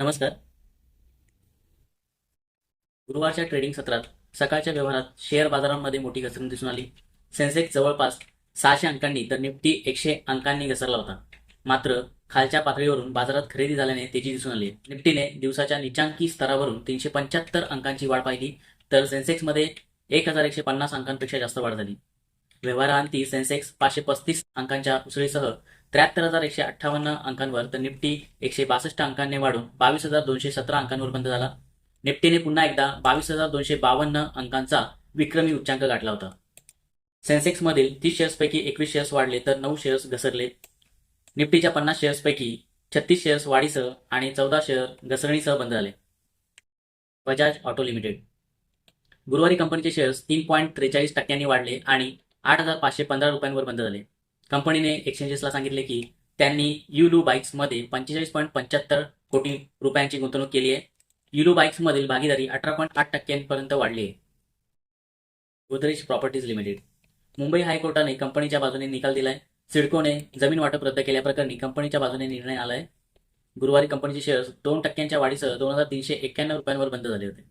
नमस्कार. गुरुवारच्या ट्रेडिंग सत्रात सकाळच्या व्यवहारात शेअर बाजारांमध्ये मोठी घसरण दिसून आली. सेन्सेक्स जवळपास सहाशे अंकांनी तर निफ्टी एकशे अंकांनी घसरला होता. मात्र खालच्या पातळीवरून बाजारात खरेदी झाल्याने तेजी दिसून आली. निफ्टीने दिवसाच्या निचांकी स्तरावरून तीनशे पंच्याहत्तर अंकांची वाढ पाहिली तर सेन्सेक्समध्ये एक हजार एकशे पन्नास अंकांपेक्षा जास्त वाढ झाली. व्यवहारांती सेन्सेक्स पाचशे पस्तीस अंकांच्या उसळीसह त्र्याहत्तर हजार एकशे अठ्ठावन्न अंकांवर तर निफ्टी एकशे बासष्ट अंकांनी वाढून बावीस हजार दोनशे सतरा अंकांवर बंद झाला. निफ्टीने पुन्हा एकदा बावीस हजार दोनशे बावन्न अंकांचा विक्रमी उच्चांक गाठला होता. सेन्सेक्समधील तीस शेअर्सपैकी एकवीस शेअर्स वाढले तर नऊ शेअर्स घसरले. निफ्टीच्या पन्नास शेअर्सपैकी छत्तीस शेअर्स वाढीसह आणि चौदा शेअर घसरणीसह बंद झाले. Bajaj auto limited. गुरुवारी कंपनीचे शेअर्स तीन पॉईंट त्रेचाळीस टक्क्यांनी वाढले आणि आठ हजार पाचशे पंधरा रुपयांवर बंद झाले. कंपनीने एक्सचेंजेसला सांगितले की त्यांनी युलू बाईक्समध्ये पंचेचाळीस पॉईंट पंच्याहत्तर कोटी रुपयांची गुंतवणूक केली आहे. युलू बाईक्समधील भागीदारी अठरा पॉईंट आठ टक्क्यांपर्यंत वाढली आहे. गोदरेज प्रॉपर्टीज लिमिटेड मुंबई हायकोर्टाने कंपनीच्या बाजूने निकाल दिलाय. सिडकोने जमीन वाटप रद्द केल्याप्रकरणी कंपनीच्या बाजूने निर्णय आलाय. गुरुवारी कंपनीचे शेअर्स दोन टक्क्यांच्या वाढीसह दोन हजार तीनशे एक्क्याण्णव रुपयांवर बंद झाले होते.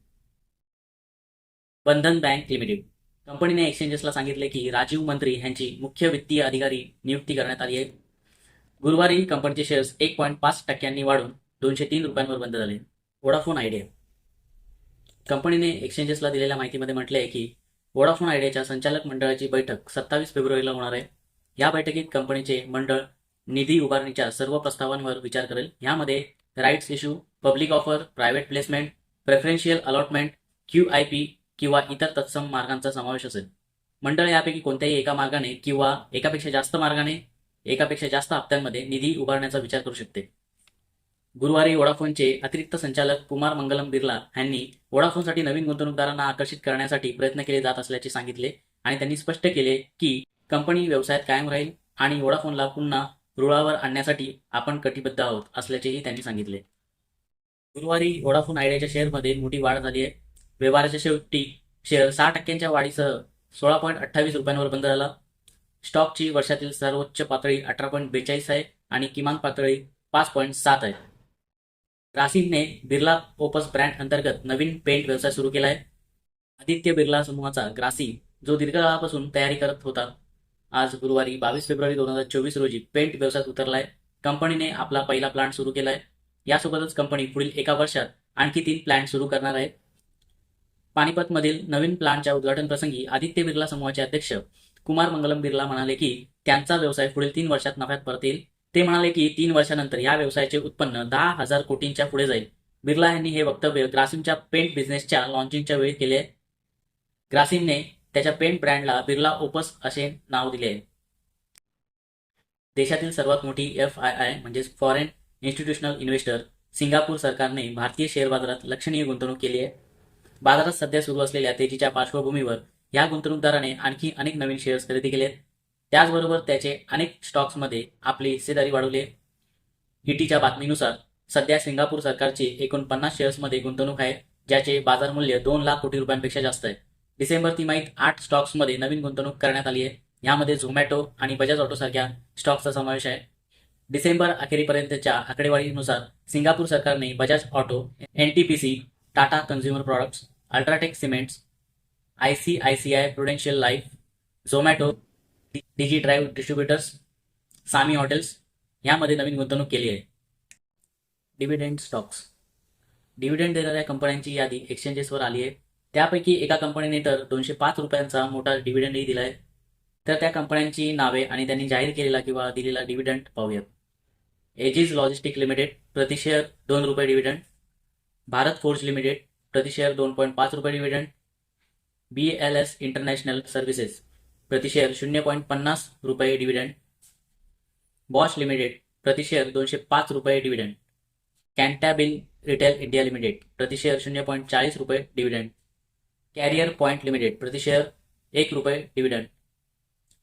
बंधन बँक लिमिटेड कंपनीने एक्सचेंजेसला सांगितले की राजीव मंत्री यांची मुख्य वित्तीय अधिकारी नियुक्ती करण्यात आली आहे. गुरुवारी कंपनीचे शेअर्स एक पॉईंट पाच टक्क्यांनी वाढून दोनशे तीन रुपयांवर बंद झाले. वोडाफोन आयडिया कंपनीने एक्सचेंजेसला दिलेल्या माहितीमध्ये म्हटले आहे की वोडाफोन आयडियाच्या संचालक मंडळाची बैठक सत्तावीस फेब्रुवारीला होणार आहे. या बैठकीत कंपनीचे मंडळ निधी उभारणीच्या सर्व प्रस्तावांवर विचार करेल. यामध्ये rights issue public offer private placement preferential allotment Q I P किंवा इतर तत्सम मार्गांचा समावेश असेल. मंडळ यापैकी कोणत्याही एका मार्गाने किंवा एकापेक्षा जास्त मार्गाने एकापेक्षा जास्त हप्त्यांमध्ये निधी उभारण्याचा विचार करू शकते. गुरुवारी वोडाफोनचे अतिरिक्त संचालक कुमार मंगलम बिर्ला यांनी वोडाफोनसाठी नवीन गुंतवणूकदारांना आकर्षित करण्यासाठी प्रयत्न केले जात असल्याचे सांगितले आणि त्यांनी स्पष्ट केले की कंपनी व्यवसायात कायम राहील आणि वोडाफोनला पुन्हा रुळावर आणण्यासाठी आपण कटिबद्ध आहोत असल्याचेही त्यांनी सांगितले. गुरुवारी वोडाफोन आयडियाच्या शेअरमध्ये मोठी वाढ झाली आहे. व्यवहाराच्या शेवटी शेअर सहा टक्क्यांच्या वाढीसह सोळा पॉईंट अठ्ठावीस रुपयांवर बंद झाला स्टॉकची वर्षातील सर्वोच्च पातळी अठरा पॉईंट बेचाळीस आहे आणि किमान पातळी पाच पॉईंट सात आहे. रासिनने बिर्ला ओपस ब्रँड अंतर्गत नवीन पेंट व्यवसाय सुरू केला आहे आदित्य बिर्ला समूहाचा ग्रासी जो दीर्घकाळापासून तयारी करत होता. आज गुरुवारी बावीस फेब्रुवारी दोन हजार चोवीस रोजी पेंट व्यवसायात उतरलाय. कंपनीने आपला पहिला प्लांट सुरू केलाय. यासोबतच कंपनी पुढील एका वर्षात आणखी तीन प्लांट सुरू करणार आहे. पानिपतमधील नवीन प्लांटच्या उद्घाटन प्रसंगी आदित्य बिर्ला समूहाचे अध्यक्ष कुमार मंगलम बिर्ला म्हणाले की त्यांचा व्यवसाय पुढील तीन वर्षात नफ्यात परत येईल ते म्हणाले की तीन वर्षानंतर या व्यवसायाचे उत्पन्न दहा हजार कोटींच्या पुढे जाईल. बिर्ला यांनी हे वक्तव्य ग्रासिमच्या पेंट बिझनेसच्या लॉन्चिंगच्या वेळी केले. ग्रासिमने त्याच्या पेंट ब्रँडला बिर्ला ओपस असे नाव दिले. आहे देशातील सर्वात मोठी एफ आय आय म्हणजेच फॉरेन इन्स्टिट्यूशनल इन्व्हेस्टर सिंगापूर सरकारने भारतीय शेअर बाजारात लक्षणीय गुंतवणूक केली आहे. बाजारात सध्या सुरू असलेल्या तेजीच्या पार्श्वभूमीवर या गुंतवणूकदाराने आणखी अनेक नवीन शेअर्स खरेदी केलेत. त्याचबरोबर त्याचे अनेक स्टॉक्समध्ये आपली हिस्सेदारी वाढवली ईटीच्या बातमीनुसार सध्या सिंगापूर सरकारची एकूण पन्नास शेअर्समध्ये गुंतवणूक आहे ज्याचे बाजार मूल्य दोन लाख कोटी रुपयांपेक्षा जास्त आहे. डिसेंबर तिमाहीत आठ स्टॉक्समध्ये नवीन गुंतवणूक करण्यात आली आहे. यामध्ये झोमॅटो आणि बजाज ऑटो सारख्या स्टॉक्सचा समावेश आहे. डिसेंबर अखेरीपर्यंतच्या आकडेवारीनुसार सिंगापूर सरकारने Bajaj auto NTPC Tata consumer products UltraTech cements I C I C I prudential life Zomato Digi Drive distributors Samhi hotels यामध्ये नवीन गुंतवणूक केली आहे. डिव्हिडेंट स्टॉक्स डिव्हिडेंड देणाऱ्या कंपन्यांची यादी एक्सचेंजेसवर आली आहे. त्यापैकी एका कंपनीने तर दोनशे पाच रुपयांचा मोठा डिव्हिडंडही दिला आहे. तर त्या कंपन्यांची नावे आणि त्यांनी जाहीर केलेला किंवा दिलेला डिव्हिडंड पाहूयात. एजिस लॉजिस्टिक लिमिटेड प्रतिशेअर दोन रुपये डिव्हिडंड भारत फोर्ज लिमिटेड प्रतिशेअर दोन पॉईंट पाच रुपये dividend B L S international services प्रतिशेअर शून्य पॉईंट पन्नास रुपये डिव्हिडंड बॉश लिमिटेड प्रतिशेअर दोनशे पाच रुपये dividend Cantabil retail India limited प्रतिशेअर शून्य पॉईंट चाळीस रुपये डिव्हिडंड कॅरियर पॉईंट लिमिटेड प्रतिशेअर एक रुपये डिव्हिडंड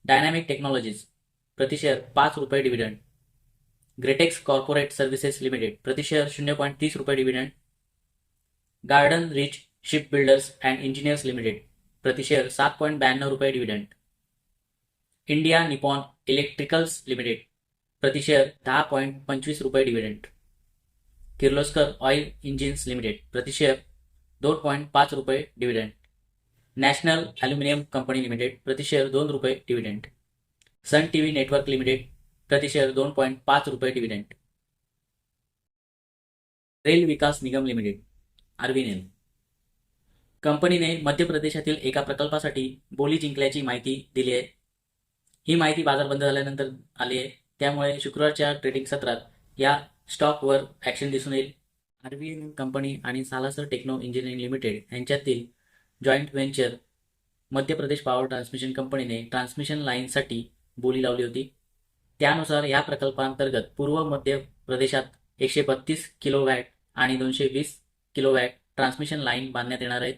डायनॅमिक टेक्नॉलॉजीज प्रतिशेअर पाच रुपये dividend Gretex corporate services limited प्रतिशेअर शून्य पॉईंट तीस रुपये dividend garden reach ship builders and engineers limited प्रतिशेअर सात पॉईंट ब्याण्णव रुपये dividend India Nippon electricals limited प्रतिशेअर दहा पॉईंट पंचवीस रुपये dividend Kirloskar oil engines limited प्रतिशेअर दोन पॉईंट पाच रुपये dividend national aluminium company limited प्रतिशेअर दोन रुपये dividend sun T V network limited प्रतिशेअर दोन पॉईंट पाच रुपये dividend rail Vikas Nigam limited आर्विनेन कंपनीने मध्य प्रदेशातील एका प्रकल्पासाठी बोली जिंकल्याची माहिती दिली आहे. ही माहिती बाजार बंद झाल्यानंतर आली आहे. त्यामुळे शुक्रवारच्या ट्रेडिंग सत्रात या स्टॉकवर ॲक्शन दिसून येईल. आरबीएन कंपनी आणि सालासर टेक्नो इंजिनिअरिंग लिमिटेड यांच्यातील joint venture Madhya Pradesh power transmission कंपनीने ट्रान्समिशन लाईनसाठी बोली लावली होती. त्यानुसार या प्रकल्पांतर्गत पूर्व मध्य प्रदेशात एकशे बत्तीस किलोवॅट आणि दोनशे वीस किलोवॅट ट्रान्समिशन लाईन बांधण्यात येणार आहेत.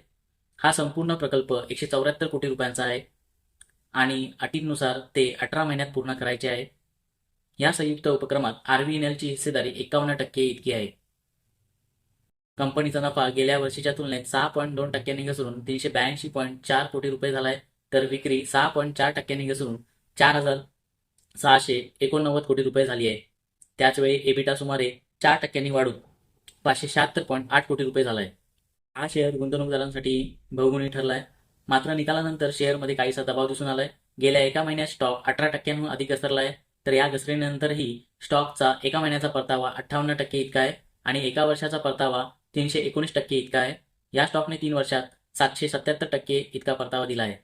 हा संपूर्ण प्रकल्प एकशे चौऱ्याहत्तर कोटी रुपयांचा आहे. आणि अटींनुसार ते अठरा महिन्यात पूर्ण करायचे आहे. या संयुक्त उपक्रमात आर व्ही एनएलची हिस्सेदारी एकावन्न टक्के इतकी आहे. कंपनीचा नफा गेल्या वर्षीच्या तुलनेत सहा पॉईंट दोन टक्क्यांनी घसरून तीनशे ब्याऐंशी पॉईंट चार कोटी रुपये झाला आहे तर विक्री सहा पॉईंट चार टक्क्यांनी घसरून चार हजार सहाशे एकोणनव्वद कोटी रुपये झाली आहे. त्याचवेळी एबिटा सुमारे चार टक्क्यांनी वाढून पाचशे शहात्तर पॉईंट आठ कोटी रुपये झाला आहे हा शेअर गुंतवणूकदारांसाठी बहुगुणी ठरला आहे मात्र निकालानंतर शेअरमध्ये काहीसा दबाव दिसून आलाय. गेल्या एका महिन्यात स्टॉक अठरा टक्क्यांहून अधिक घसरला आहे तर या घसरणीनंतरही स्टॉकचा एका महिन्याचा परतावा अठ्ठावन्न टक्के इतका आहे आणि एका वर्षाचा परतावा तीनशे एकोणीस टक्के इतका आहे. या स्टॉकने तीन वर्षात सातशे सत्याहत्तर टक्के इतका परतावा दिला आहे.